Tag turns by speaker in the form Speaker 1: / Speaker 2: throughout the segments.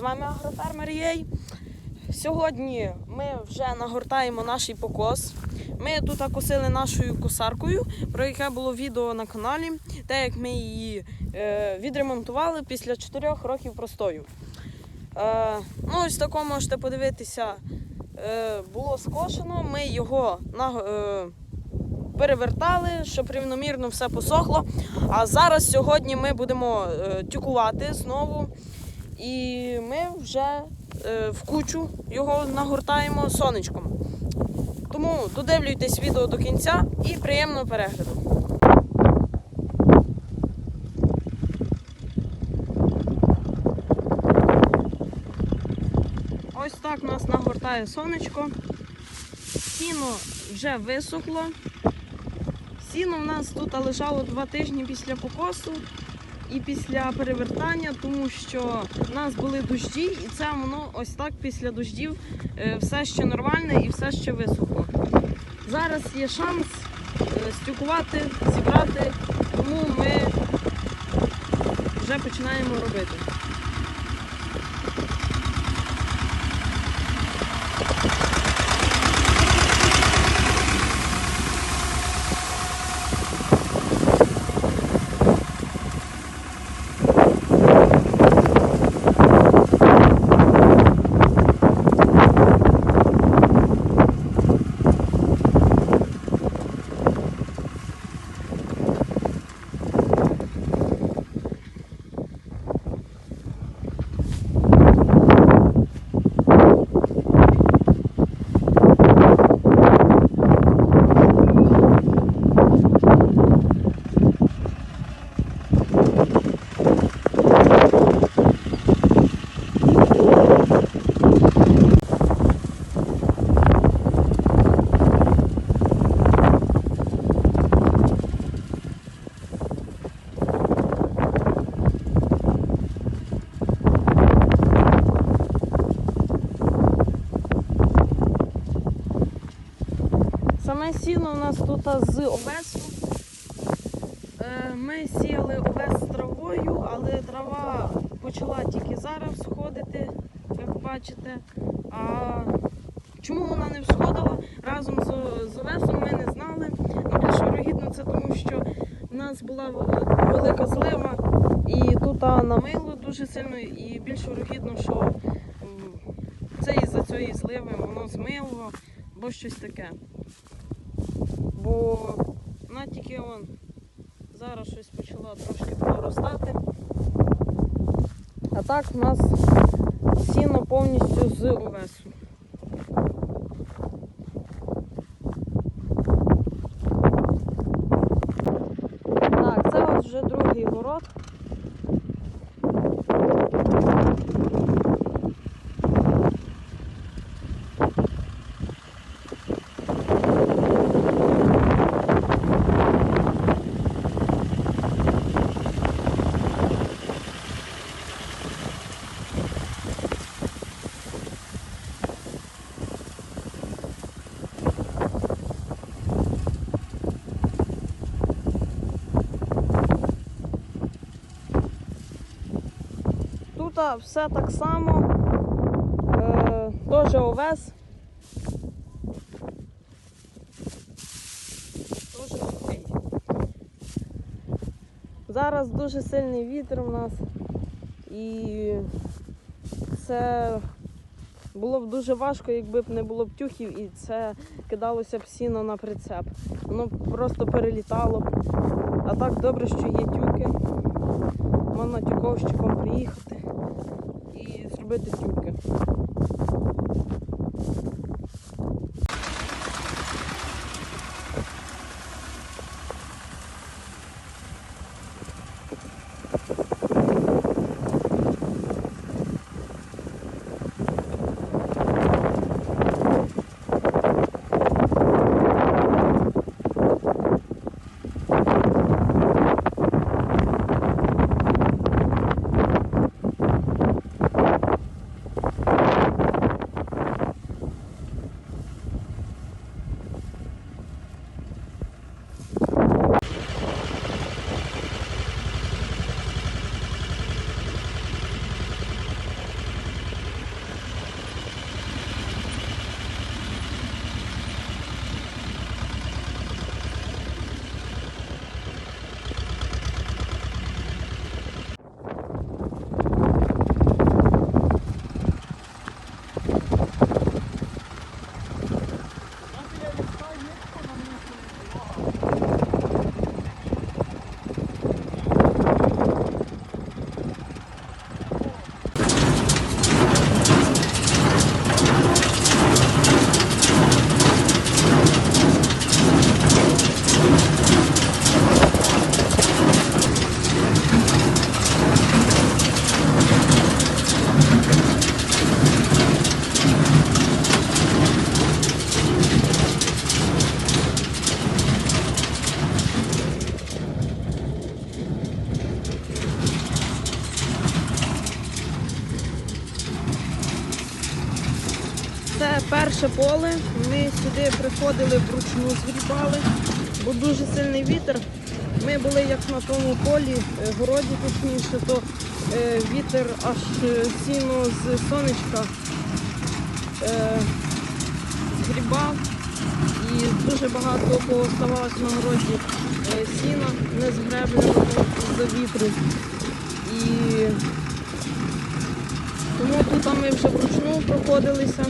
Speaker 1: З вами агрофермер Єй. Сьогодні ми вже нагортаємо наш покос. Ми тут косили нашою косаркою, про яке було відео на каналі, те, як ми її е, відремонтували після 4 років простою. Е, ну, ось тако можете подивитися, е, було скошено, ми його на, е, перевертали, щоб рівномірно все посохло. А зараз сьогодні ми будемо е, тюкувати знову. І ми вже е, в кучу його нагортаємо сонечком. Тому додивлюйтесь відео до кінця і приємного перегляду. Ось так нас нагортає сонечко. Сіно вже висохло. Сіно в нас тут лежало два тижні після покосу і після перевертання, тому що в нас були дощі, і це воно ось так після дощів е, все ще нормальне і все ще висохло. Зараз є шанс е, стюкувати, зібрати, тому ми вже починаємо робити. Саме сіно у нас тут з овесу. Е, Ми сіяли овес з травою, але трава почала тільки зараз всходити, як бачите. А чому вона не всходила разом з, овесом, ми не знали. Ну, більш вирогідно це тому, що в нас була велика злива і тут намило дуже сильно, і більш вирогідно, що це із-за цієї зливи воно змило або щось таке. Бо вона тільки он зараз щось почала трошки проростати. А так в нас сіно повністю з овесу. Все так само. Е, теж овес. Теж сухий. Зараз дуже сильний вітер у нас. І це було б дуже важко, якби б не було б тюхів і це кидалося б сіно на прицеп. Воно просто перелітало б. А так добре, що є тюки. Можна тюковщиком приїхати і зробити тюки. Поле. Ми сюди приходили вручну згрібали, бо дуже сильний вітер. Ми були як на тому полі, е, городі точніше, то е, вітер аж е, сіно з сонечка згрібав і дуже багато пооставалось на городі сіна не згребленого за вітру. І тому тут ми вже вручну проходилися.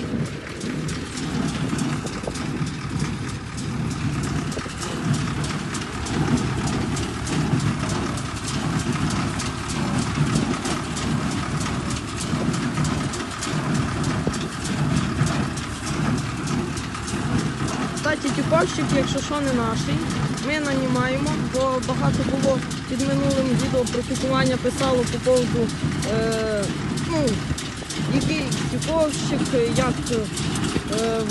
Speaker 1: Кстати, тюковщик, якщо що, не наший. Ми нанімаємо, бо багато було під минулим відео про тюкування писало по поводу, е, ну, який тюковщик, як е,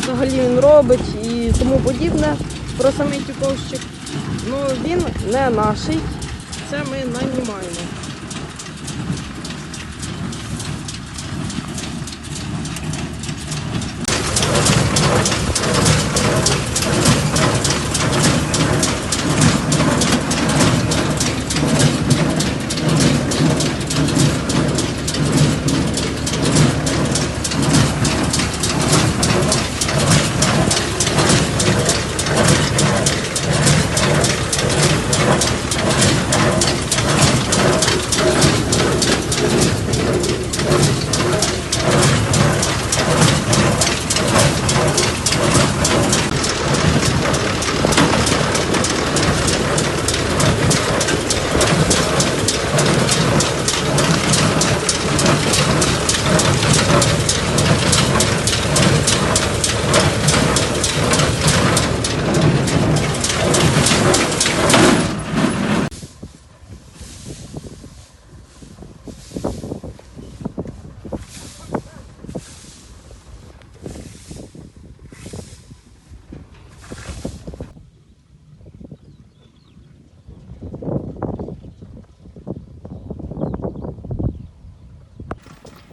Speaker 1: взагалі він робить і тому подібне про самий тюковщик. Ну він не наший, це ми нанімаємо.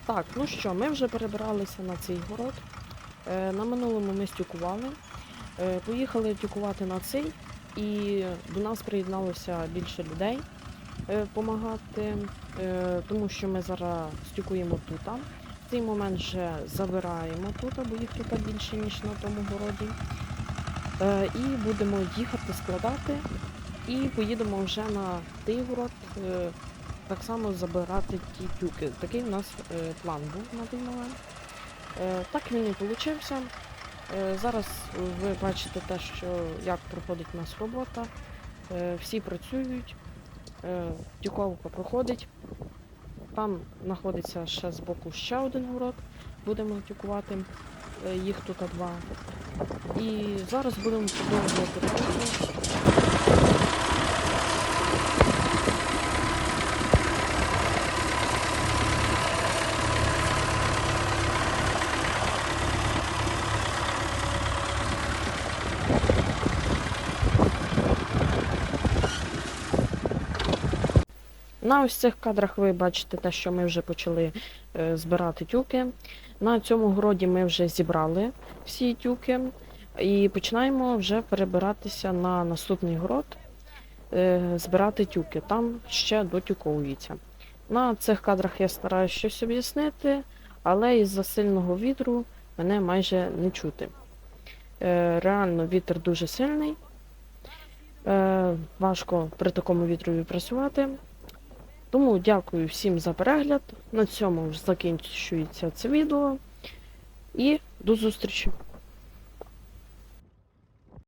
Speaker 1: Так, ну що, ми вже перебиралися на цей город. Е, на минулому ми стюкували. Е, поїхали тюкувати на цей, і до нас приєдналося більше людей допомагати, е, тому що ми зараз стюкуємо тут. В цей момент вже забираємо тут, бо їх тут більше, ніж на тому городі. І будемо їхати складати. І поїдемо вже на той город. Е, так само забирати ті тюки. Такий у нас е, план був на той момент. Е, так він і вийшов. Е, зараз ви бачите те, що як проходить у нас робота. Е, всі працюють, е, тюковка проходить. Там знаходиться ще з боку ще один город. Будемо тюкувати. Е, їх тут два. І зараз будемо продовжувати. На ось цих кадрах ви бачите те, що ми вже почали е, збирати тюки. На цьому городі ми вже зібрали всі тюки і починаємо вже перебиратися на наступний город, е, збирати тюки. Там ще дотюковується. На цих кадрах я стараюся щось об'яснити, але із-за сильного вітру мене майже не чути. Е, реально вітер дуже сильний. Важко при такому вітрові працювати. Тому дякую всім за перегляд. На цьому закінчується це відео. І до зустрічі!